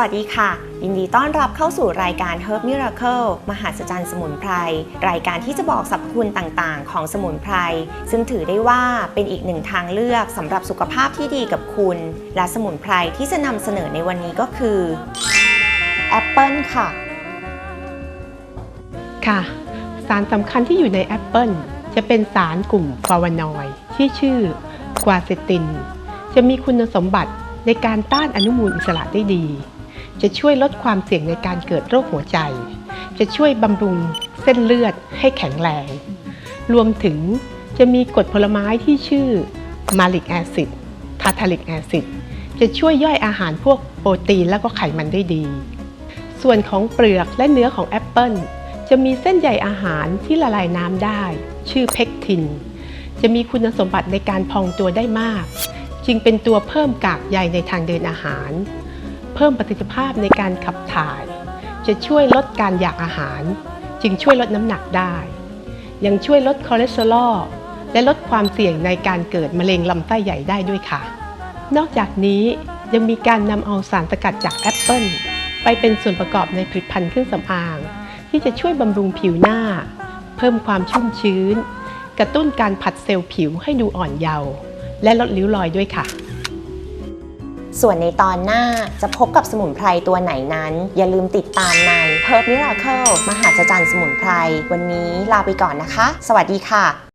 วัสดีค่ะ ยินดีต้อนรับเข้าสู่รายการ Herb Miracle มหาศจรรย์สมุนไพร รายการที่จะบอกสรรพคุณต่างๆ ของสมุนไพร ซึ่งถือได้ว่าเป็นอีกหนึ่งทางเลือกสำหรับสุขภาพที่ดีกับคุณ และสมุนไพรที่จะนำเสนอในวันนี้ก็คือแอปเปิลค่ะ ค่ะ สารสำคัญที่อยู่ในแอปเปิลจะเป็นสารกลุ่มฟลาวานอยด์ที่ชื่อกวาเซติน จะมีคุณสมบัติในการต้านอนุมูลอิสระได้ดี จะช่วยลดความเสี่ยงในการเกิดโรคหัวใจ จะช่วยบำรุงเส้นเลือดให้แข็งแรง รวมถึงจะมีกรดผลไม้ที่ชื่อมาลิกแอซิดทาทาลิกแอซิดจะช่วยย่อยอาหารพวกโปรตีนและก็ไขมันได้ดี ส่วนของเปลือกและเนื้อของแอปเปิลจะมีเส้นใยอาหารที่ละลายน้ำได้ ชื่อเพกทิน จะมีคุณสมบัติในการพองตัวได้มาก จึงเป็นตัวเพิ่มกากใยในทางเดินอาหาร เพิ่มประสิทธิภาพในการขับถ่าย จะช่วยลดการอยากอาหาร จึงช่วยลดน้ำหนักได้ ยังช่วยลดคอเลสเตอรอลและลดความเสี่ยงในการเกิดมะเร็งลำไส้ใหญ่ได้ด้วยค่ะ นอกจากนี้ยังมีการนำเอาสารสกัดจากแอปเปิลไปเป็นส่วนประกอบในผลิตภัณฑ์เครื่องสำอาง ที่จะช่วยบำรุงผิวหน้า เพิ่มความชุ่มชื้น กระตุ้นการผัดเซลล์ผิวให้ดูอ่อนเยาว์และลดริ้วรอยด้วยค่ะ ส่วนในตอนหน้าจะพบกับสมุนไพรตัวไหนนั้น อย่าลืมติดตามใน Herb Miracle มหาศจรรย์สมุนไพร วันนี้ลาไปก่อนนะคะ สวัสดีค่ะ